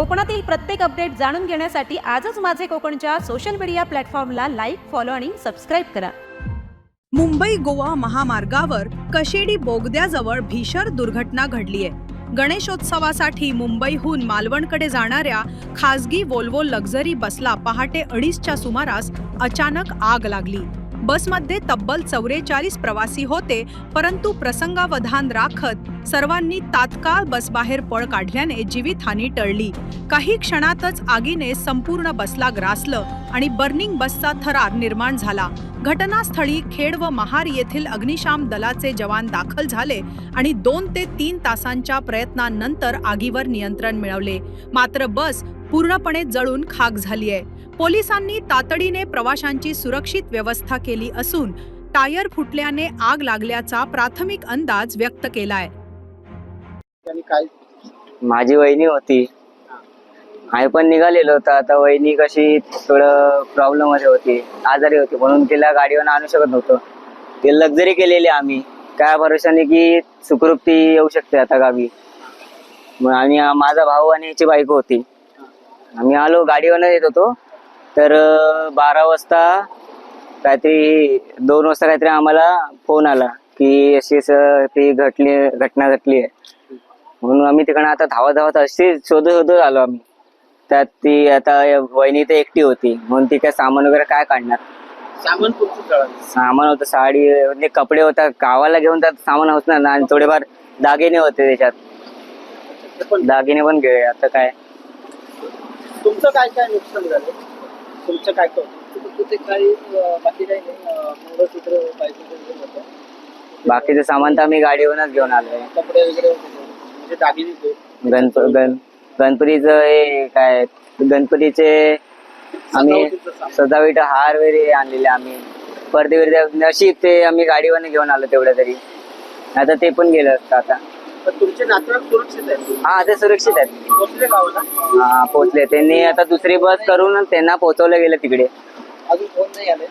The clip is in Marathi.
कोकणातील प्रत्येक अपडेट जाणून घेण्यासाठी आजच माझे कोकणच्या सोशल मीडिया प्लॅटफॉर्मला लाईक फॉलो आणि सबस्क्राईब करा. मुंबई गोवा महामार्गावर कशेडी बोगद्याजवळ भीषण दुर्घटना घडलीय. गणेशोत्सवासाठी मुंबईहून मालवणकडे जाणाऱ्या खासगी वोल्वो लक्झरी बसला पहाटे अडीचच्या सुमारास अचानक आग लागली. बसमध्ये तब्बल चौवेचाळीस प्रवासी होते परंतु प्रसंगावधान राखत सर्वांनी तात्काळ बसबाहेर पळ काढल्याने जीवितहानी टळली. काही क्षणातच आगीने संपूर्ण बसला ग्रासलं. आणि बर्निंग बसचा थरार निर्माण झाला. घटनास्थळी खेड व महार येथील अग्निशाम दलाचे जवान दाखल झाले आणि दोन ते तीन तासांच्या प्रयत्नांनंतर आगीवर नियंत्रण मिळवले. मात्र बस पूर्णपणे जळून खाक झाली आहे पोलिसांनी तातडीने प्रवाशांची सुरक्षित व्यवस्था केली असून टायर फुटल्याने आग लागल्याचा प्राथमिक अंदाज व्यक्त केलाय. माझी वहिनी होती. आई पण निघालेलो होतो. आता वहिनी कशी थोडं प्रॉब्लेममध्ये होती आजारी होती म्हणून तिला गाडीवर आणू शकत नव्हतो. ती लक्झरी केलेली आम्ही. काय भरोशाने की सुखरूप ती येऊ शकते आता गावी. मग आम्ही माझा भाऊ आणि याची बायको होती. आम्ही आलो गाडीवर येत होतो. तर बारा वाजता काहीतरी दोन वाजता काहीतरी आम्हाला फोन आला की अशी ती घटली घटना घटली आहे. म्हणून आम्ही तिकडं आता धावत धावत अशी शोधत शोधत आलो आम्ही. त्यात ती आता वहिनी तर एकटी होती. म्हणून ती काय सामान वगैरे काय काढणार? सामान सामान होतं साडी म्हणजे कपडे होता गावाला घेऊन त्यात सामान होत ना आणि थोडेफार दागिने होते त्याच्यात. दागिने पण गेले आता काय? तुमचं काय काय नुकसान झालं? तुमचं काय काय ते काही बाकी काही नाही. मंगळसूत्र पाहिजे होतं बाकीचं सामान तर आम्ही गाडीवरूनच घेऊन आलोय. कपडे वगैरे म्हणजे दागिने गण गणपतीचं हे काय गणपतीचे आम्ही. सजावट हार वगैरे आणलेले आम्ही. पडदे वगैरे नशीब ते आम्ही गाडीवर घेऊन आलो तेवढं तरी. आता ते पण गेलं असतं आता. तुमचे सुरक्षित आहेत? हा ते सुरक्षित आहेत. पोहोचले गावाला हा पोहोचले. त्यांनी आता दुसरी बस करून त्यांना पोहोचवलं गेलं तिकडे. अजून फोन नाही आले?